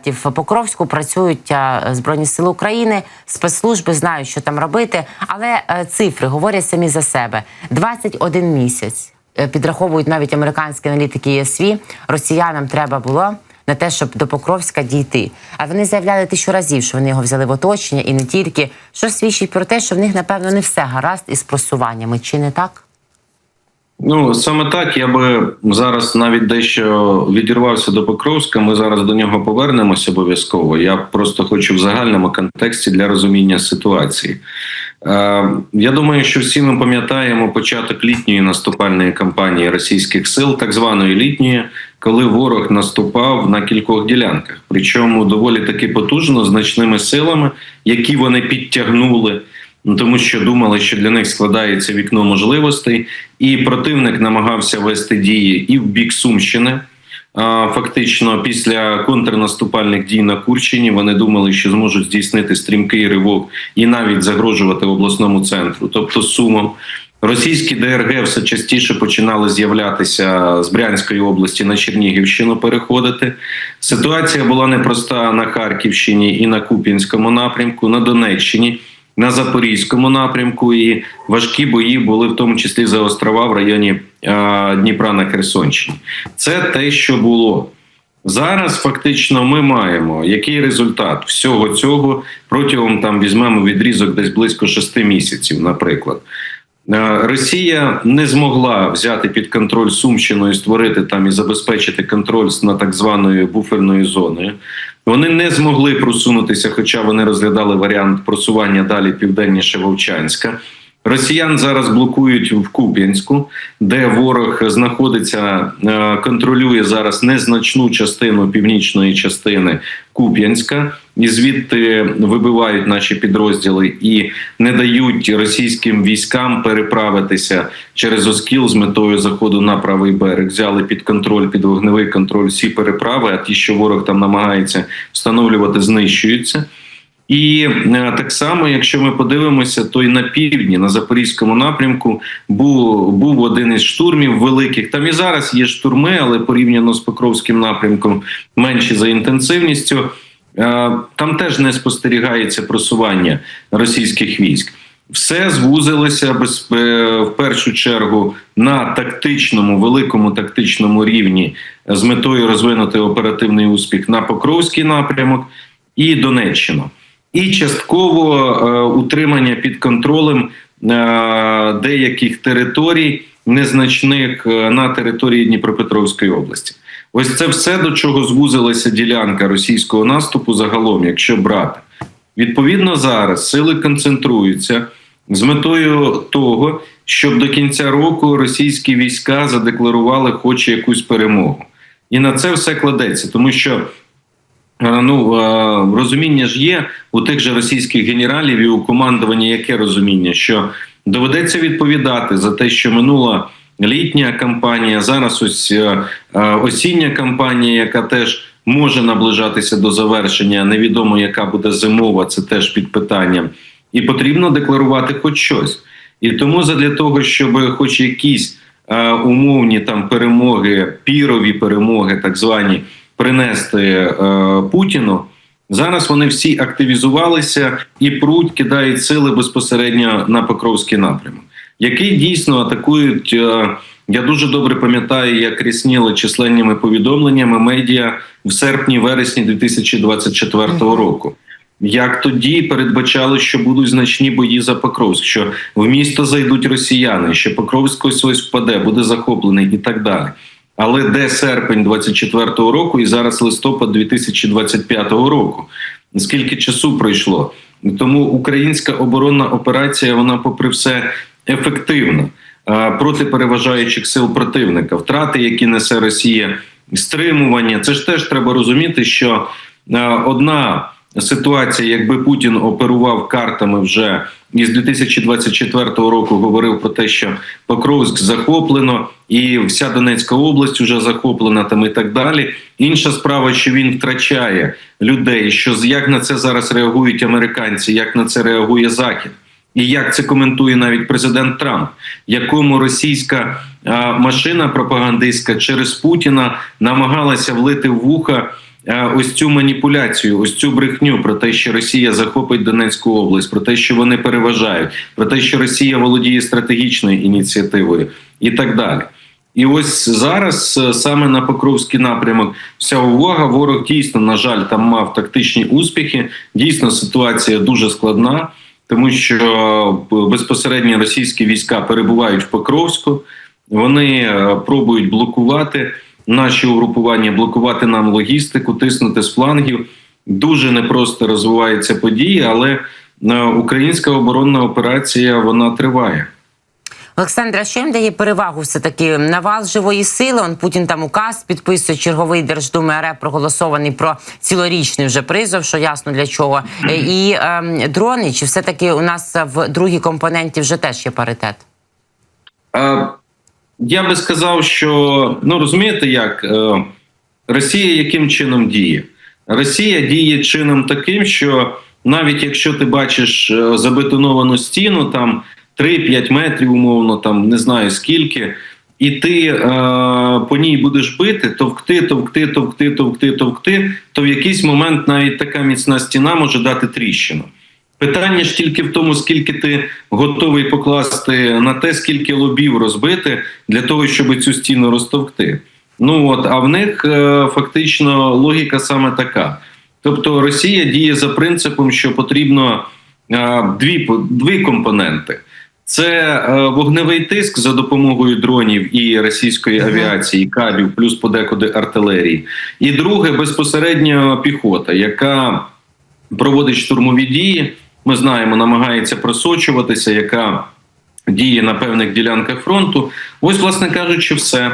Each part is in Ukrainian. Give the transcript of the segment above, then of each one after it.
стандартів Покровську працюють е, Збройні Сили України, спецслужби знають, що там робити, але е, цифри говорять самі за себе: 21 місяць. е, Підраховують навіть американські аналітики ЄСВ, росіянам треба було на те, щоб до Покровська дійти. А вони заявляли тисячу разів, що вони його взяли в оточення і не тільки. Що свідчить про те, що в них, напевно, не все гаразд із просуваннями, чи не так? Ну саме так я би зараз навіть дещо відірвався до Покровська. Ми зараз до нього повернемося обов'язково. Я просто хочу в загальному контексті для розуміння ситуації. Е, я думаю, що всі ми пам'ятаємо початок літньої наступальної кампанії російських сил, так званої літньої, коли ворог наступав на кількох ділянках, причому доволі таки потужно, значними силами, які вони підтягнули. Ну, тому що думали, що для них складається вікно можливостей, і противник намагався вести дії і в бік Сумщини. Фактично, після контрнаступальних дій на Курщині вони думали, що зможуть здійснити стрімкий ривок і навіть загрожувати обласному центру, тобто Сумам. Російські ДРГ все частіше починали з'являтися з Брянської області на Чернігівщину переходити. Ситуація була непроста на Харківщині і на Куп'янському напрямку, на Донеччині на Запорізькому напрямку, і важкі бої були в тому числі за острова в районі е, Дніпра на Херсонщині. Це те, що було. Зараз фактично ми маємо який результат всього цього протягом там візьмемо відрізок десь близько шести місяців, наприклад. Е, Росія не змогла взяти під контроль Сумщину і створити там і забезпечити контроль над так званою буферною зоною. Вони не змогли просунутися, хоча вони розглядали варіант просування далі південніше Вовчанська. Росіян зараз блокують в Куп'янську, де ворог знаходиться, е, контролює зараз незначну частину північної частини Куп'янська, і звідти вибивають наші підрозділи і не дають російським військам переправитися через Оскіл з метою заходу на правий берег. Взяли під контроль, під вогневий контроль всі переправи. А ті, що ворог там намагається встановлювати, знищуються. І е, так само, якщо ми подивимося, то й на півдні, на запорізькому напрямку, був був один із штурмів великих. Там і зараз є штурми, але порівняно з Покровським напрямком менші за інтенсивністю. Е, Там теж не спостерігається просування російських військ. Все звузилося без е, в першу чергу на тактичному, великому тактичному рівні з метою розвинути оперативний успіх на Покровський напрямок і Донеччину і частково е, утримання під контролем е, деяких територій незначних е, на території Дніпропетровської області. Ось це все до чого звузилася ділянка російського наступу загалом, якщо брати. Відповідно, зараз сили концентруються з метою того, щоб до кінця року російські війська задекларували хоч якусь перемогу. І на це все кладеться, тому що Е, Ну е, розуміння ж є у тих же російських генералів і у командуванні яке розуміння, що доведеться відповідати за те, що минула літня кампанія, зараз ось е, осіння кампанія, яка теж може наближатися до завершення. Невідомо, яка буде зимова, це теж під питанням, і потрібно декларувати хоч щось. І тому задля того, щоб хоч якісь умовні там перемоги, пірові перемоги, так звані принести е, Путіну. Зараз вони всі активізувалися і пруть, кидають сили безпосередньо на Покровський напрямок, який дійсно атакують. Е, я дуже добре пам'ятаю, як рісніли численними повідомленнями медіа в серпні-вересні 2024 року. Як тоді передбачали, що будуть значні бої за Покровськ, що в місто зайдуть росіяни, що Покровськ ось ось впаде, буде захоплений і так далі. Але де серпень 24-го року і зараз листопад 2025 року? Скільки часу пройшло? Тому українська оборонна операція, вона, попри все, ефективна проти переважаючих сил противника, втрати, які несе Росія, стримування. Це ж теж треба розуміти, що одна ситуація, якби Путін оперував картами вже із 2024 року, говорив про те, що Покровськ захоплено, і вся Донецька область вже захоплена, там і так далі. Інша справа, що він втрачає людей, що як на це зараз реагують американці, як на це реагує Захід. І як це коментує навіть президент Трамп, якому російська машина пропагандистська через Путіна намагалася влити в вуха ось цю маніпуляцію, ось цю брехню про те, що Росія захопить Донецьку область, про те, що вони переважають, про те, що Росія володіє стратегічною ініціативою, і так далі. І ось зараз е, саме на Покровський напрямок вся увага. Ворог дійсно, на жаль, там мав тактичні успіхи. Дійсно, ситуація дуже складна, тому що е, безпосередньо російські війська перебувають в Покровську. Вони е, пробують блокувати наші угрупування, блокувати нам логістику, тиснути з флангів. Дуже непросто розвиваються події, але е, українська оборонна операція вона триває. Олександра, що їм дає перевагу все таки навал живої сили? Он Путін там указ підписує черговий Держдуми РФ проголосований про цілорічний вже призов, що ясно для чого. Е, І ем, дрони, чи все таки у нас в другій компоненті вже теж є паритет? А, я би сказав, що ну розумієте, як е, Росія яким чином діє? Росія діє чином таким, що навіть якщо ти бачиш е, забетоновану стіну, там 3-5 метрів, умовно, там не знаю скільки, і ти е, по ній будеш бити, товкти, товкти, товкти, товкти, товкти, то в якийсь момент навіть така міцна стіна може дати тріщину. Питання ж тільки в тому, скільки ти готовий покласти на те, скільки лобів розбити для того, щоб цю стіну розтовкти. Ну от а в них е, фактично логіка саме така. Тобто Росія діє за принципом, що потрібно е, дві, дві компоненти. Це е, вогневий тиск за допомогою дронів і російської авіації, кабів, плюс подекуди артилерії. І друге безпосередньо піхота, яка проводить штурмові дії. Ми знаємо, намагається просочуватися, яка діє на певних ділянках фронту. Ось, власне кажучи, все.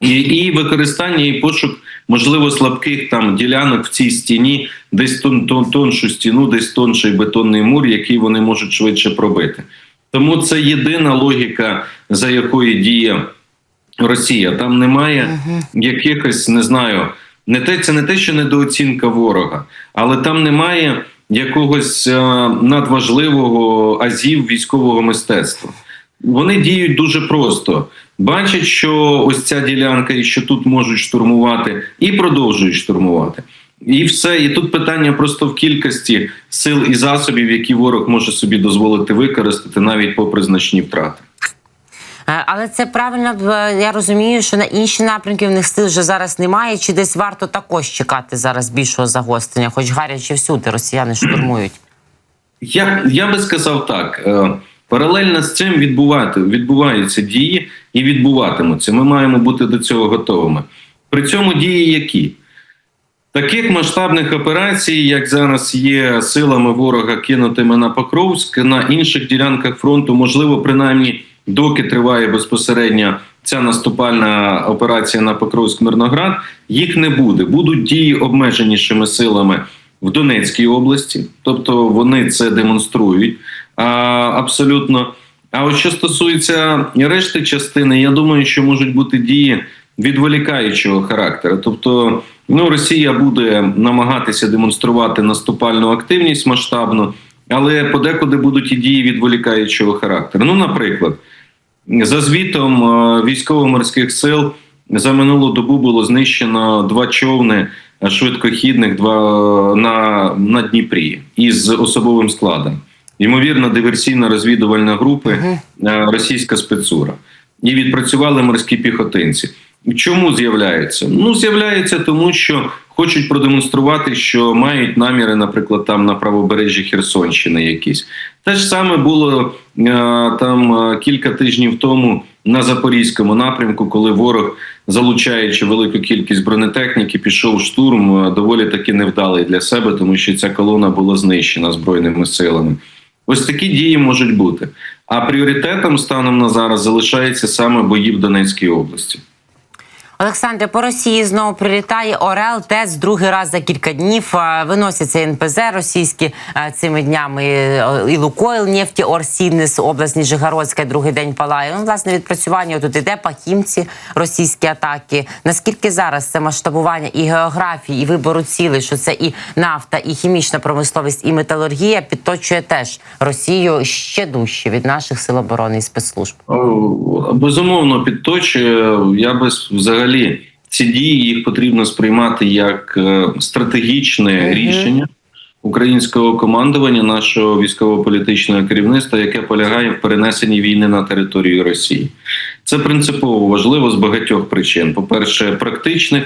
І, і використання і пошук, можливо, слабких там ділянок в цій стіні, десь тон, тон, тоншу стіну, десь тонший бетонний мур, який вони можуть швидше пробити. Тому це єдина логіка, за якою діє Росія. Там немає якихось, не знаю, не те, це не те, що недооцінка ворога, але там немає якогось е, надважливого азів військового мистецтва. Вони діють дуже просто. Бачать, що ось ця ділянка, і що тут можуть штурмувати, і продовжують штурмувати. І все. І тут питання просто в кількості сил і засобів, які ворог може собі дозволити використати, навіть попри значні втрати. Е, Але це правильно я розумію, що на інші напрямки в них сил вже зараз немає. Чи десь варто також чекати зараз більшого загострення, хоч гаряче всюди росіяни штурмують? Я, я би сказав так: е, паралельно з цим відбувати, відбуваються дії і відбуватимуться. Ми маємо бути до цього готовими. При цьому дії які? Таких масштабних операцій, як зараз є силами ворога кинутими на Покровськ, на інших ділянках фронту, можливо, принаймні доки триває безпосередньо ця наступальна операція на Покровськ Мирноград, їх не буде. Будуть дії обмеженішими силами в Донецькій області, тобто вони це демонструють а, абсолютно. А от що стосується решти частини, я думаю, що можуть бути дії відволікаючого характеру. Тобто, ну Росія буде намагатися демонструвати наступальну активність масштабну, але подекуди будуть і дії відволікаючого характеру. Ну, наприклад, за звітом е, військово-морських сил за минулу добу було знищено два човни е, швидкохідних два на, на Дніпрі із особовим складом. Ймовірно, диверсійно-розвідувальна групи е, російська спецура. І відпрацювали морські піхотинці. Чому з'являються? Ну, з'являються тому, що хочуть продемонструвати, що мають наміри, наприклад, там на правобережжі Херсонщини якісь. Те ж саме було е, там е, кілька тижнів тому на Запорізькому напрямку, коли ворог, залучаючи велику кількість бронетехніки, пішов штурм е, доволі таки невдалий для себе, тому що ця колона була знищена збройними силами. Ось такі дії можуть бути. А пріоритетом станом на зараз залишається саме бої в Донецькій області. Олександре, по Росії знову прилітає Орел. ТЕЦ другий раз за кілька днів виносяться НПЗ російські цими днями. І Лукойл, нефті, Орсіднес, область Ніжегородська, другий день палає. Ну, власне, відпрацювання тут іде пахімці, російські атаки. Наскільки зараз це масштабування і географії, і вибору цілей, що це і нафта, і хімічна промисловість, і металургія підточує теж Росію ще дужче від наших сил оборони і спецслужб. Безумовно, підточує. Я би взагалі ці дії їх потрібно сприймати як е, стратегічне Мгм. рішення українського командування, нашого військово-політичного керівництва, яке полягає в перенесенні війни на територію Росії. Це принципово важливо з багатьох причин. По-перше, практичних,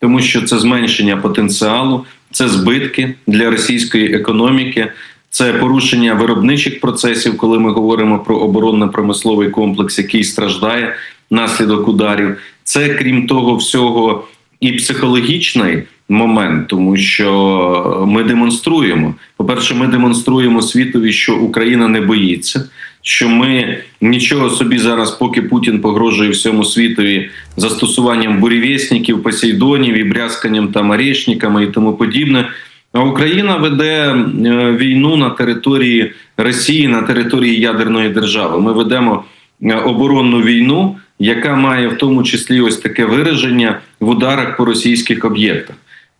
тому що це зменшення потенціалу, це збитки для російської економіки, це порушення виробничих процесів, коли ми говоримо про оборонно-промисловий комплекс, який страждає внаслідок ударів. Це крім того всього і психологічний момент, тому що ми демонструємо. По-перше, ми демонструємо світові, що Україна не боїться, що ми нічого собі зараз, поки Путін погрожує всьому світові застосуванням бурєвєсніків, посейдонів і брязканням там орешниками і тому подібне. А Україна веде е, війну на території Росії, на території ядерної держави. Ми ведемо е, оборонну війну, яка має в тому числі ось таке вираження в ударах по російських об'єктах.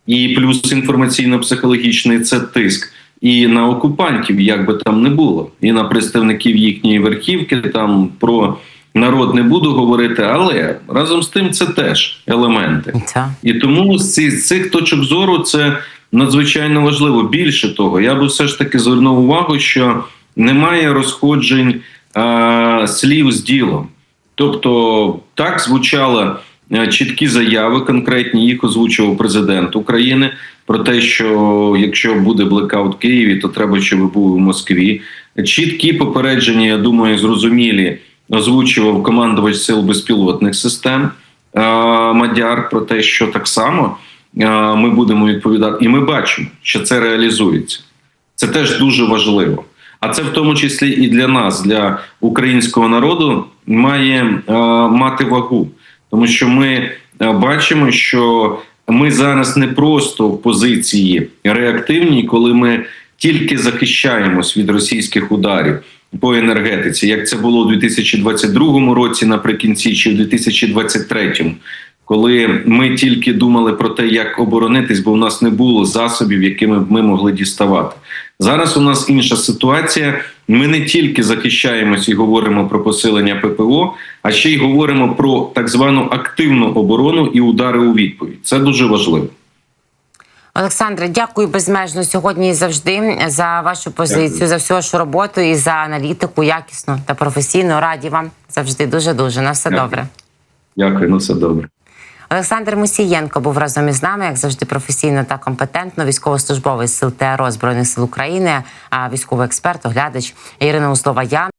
І плюс інформаційно-психологічний це тиск і на окупантів, як би там не було, і на представників їхньої верхівки. Там про народ не буду говорити, але разом з тим це теж елементи. Це. І тому з ці- з цих точок зору це надзвичайно важливо. Більше того, я би все ж таки звернув увагу, що немає розходжень е, слів з ділом. Тобто так звучали е, чіткі заяви, конкретні їх озвучував президент України про те, що якщо буде блекаут в Києві, то треба, щоб був у Москві. Чіткі попередження, я думаю, зрозумілі озвучував командувач сил безпілотних систем е, Мадяр про те, що так само е, ми будемо відповідати, і ми бачимо, що це реалізується. Це теж дуже важливо. А це в тому числі і для нас, для українського народу, має е, мати вагу, тому що ми е, бачимо, що ми зараз не просто в позиції реактивній, коли ми тільки захищаємось від російських ударів по енергетиці, як це було у 2022 році, наприкінці, чи в 2023, коли ми тільки думали про те, як оборонитись, бо в нас не було засобів, якими б ми могли діставати. Зараз у нас інша ситуація. Ми не тільки захищаємось і говоримо про посилення ППО, а ще й говоримо про так звану активну оборону і удари у відповідь. Це дуже важливо. Олександре, дякую безмежно сьогодні і завжди за вашу позицію, Дякую. за всю вашу роботу і за аналітику якісну та професійну. Раді вам завжди дуже дуже. На все Дякую. добре. Дякую, ну все добре. Олександр Мусієнко був разом із нами, як завжди, професійно та компетентно. Військовослужбовець сил ТРО Збройних сил України, військовий експерт, оглядач Ірина Узлова. Я